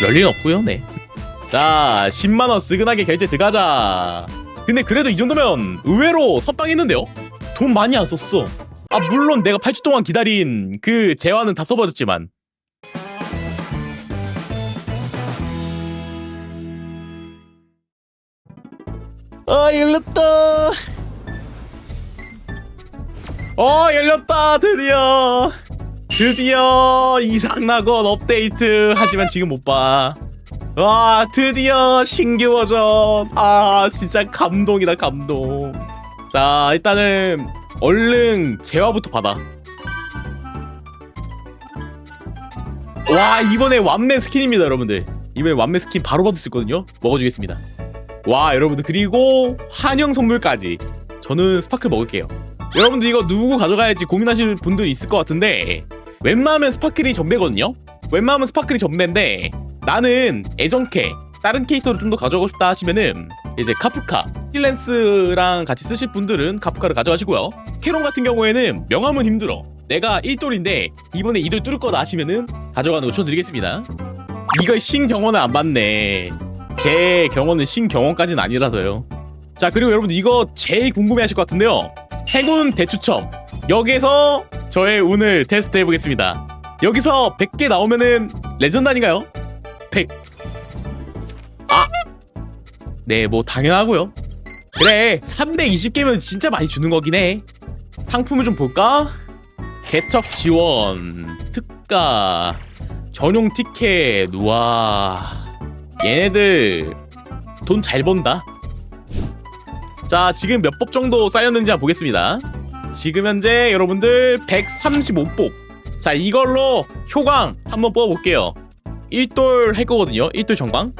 리는 없고요 네. 자 10만원 스근하게 결제 들어가자. 근데 그래도 이 정도면 의외로 선빵했는데요? 돈 많이 안 썼어. 아 물론 내가 8주 동안 기다린 그 재화는 다 써버렸지만. 아 열렸다. 어 열렸다 드디어 드디어 이상나건 업데이트. 하지만 지금 못봐. 와 드디어 신규 버전. 아 진짜 감동이다 감동. 자 일단은 얼른 재화부터 받아. 와 이번에 완매 스킨입니다 여러분들. 이번에 완매 스킨 바로 받을 수 있거든요. 먹어주겠습니다. 와 여러분들 그리고 한영 선물까지. 저는 스파클 먹을게요. 여러분들 이거 누구 가져가야지 고민하실 분들 있을 것 같은데 웬만하면 스파클이 전매거든요? 웬만하면 스파클이 전매인데 나는 애정캐 다른 캐릭터를 좀 더 가져가고 싶다 하시면은 이제 카프카 실렌스랑 같이 쓰실 분들은 카프카를 가져가시고요. 캐론 같은 경우에는 명함은 힘들어. 내가 1돌인데 이번에 2돌 뚫을 거다 하시면은 가져가는 거 추천드리겠습니다. 이거 신경원은 안 받네. 제 경험은 신경험까지는 아니라서요. 자 그리고 여러분들 이거 제일 궁금해하실 것 같은데요. 행운 대추첨. 여기서 저의 운을 테스트 해보겠습니다. 여기서 100개 나오면은 레전드 아닌가요? 100. 아, 네 뭐 당연하고요. 그래 320개면 진짜 많이 주는 거긴 해. 상품을 좀 볼까? 개척 지원 특가 전용 티켓 우와. 얘네들 돈 잘 번다. 자, 지금 몇 법 정도 쌓였는지 한번 보겠습니다. 지금 현재 여러분들 135법. 자, 이걸로 효광 한번 뽑아볼게요. 1돌 할 거거든요. 1돌 정광.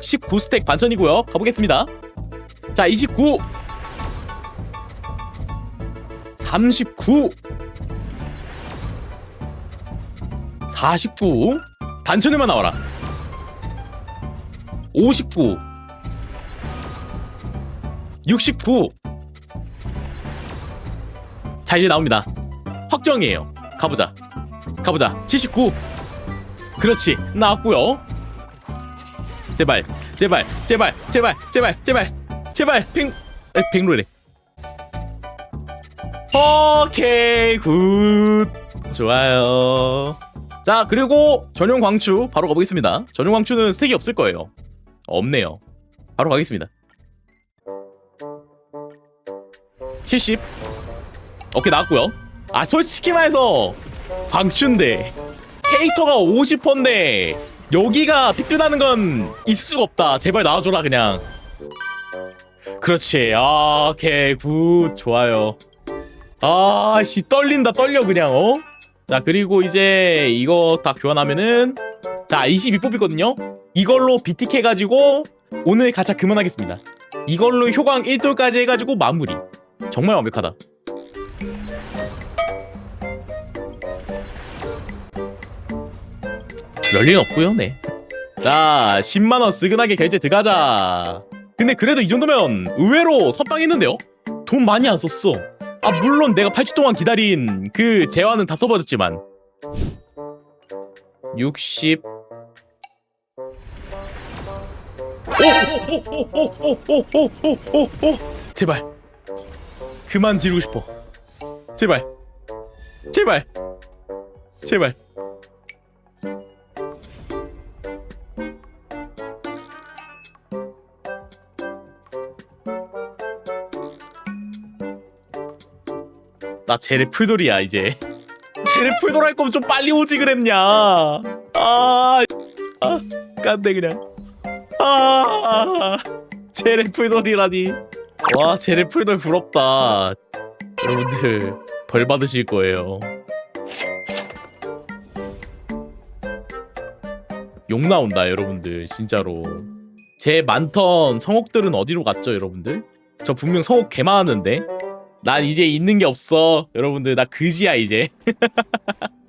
19스택 반천이고요. 가보겠습니다. 자, 29. 39. 49. 반천에만 나와라. 59 69 자 이제 나옵니다. 확정이에요. 가보자. 가보자. 79 그렇지. 나왔고요. 제발 제발 제발 제발 제발 제발 제발. 팽 에, 팽로래 오케이. 굿. 좋아요. 자 그리고 전용 광추 바로 가보겠습니다. 전용 광추는 스택이 없을 거예요. 없네요. 바로 가겠습니다. 70. 오케이 나왔고요. 아 솔직히 말해서 광춘데 캐릭터가 50%인데 여기가 픽드나는 건 있을 수가 없다. 제발 나와줘라 그냥. 그렇지. 아, 오케이 굿 좋아요. 아씨 떨린다 떨려 그냥 어. 자 그리고 이제 이거 다 교환하면은 자 22뽑이거든요. 이걸로 BTK 해가지고 오늘 가차 그만하겠습니다. 이걸로 효광 1돌까지 해가지고 마무리. 정말 완벽하다. 리는 없고요, 네. 자, 10만원 스근하게 결제 들어가자. 근데 그래도 이 정도면 의외로 선빵했는데요? 돈 많이 안 썼어. 아, 물론 내가 8주 동안 기다린 그 재화는 다 써버렸지만. 60, 오오오오오오오오오오 제발 그만 지르고 싶어 제발 제발 제발 나 제레 풀돌이야 이제 제레 풀돌 할 거면 좀 빨리 오지 그랬냐 아, 아 깐데 그냥 아, 제레풀돌이라니. 와, 제레풀돌 부럽다. 여러분들 벌 받으실 거예요. 욕 나온다, 여러분들. 진짜로. 제 많던 성옥들은 어디로 갔죠, 여러분들? 저 분명 성옥 개 많았는데. 난 이제 있는 게 없어. 여러분들, 나 그지야, 이제.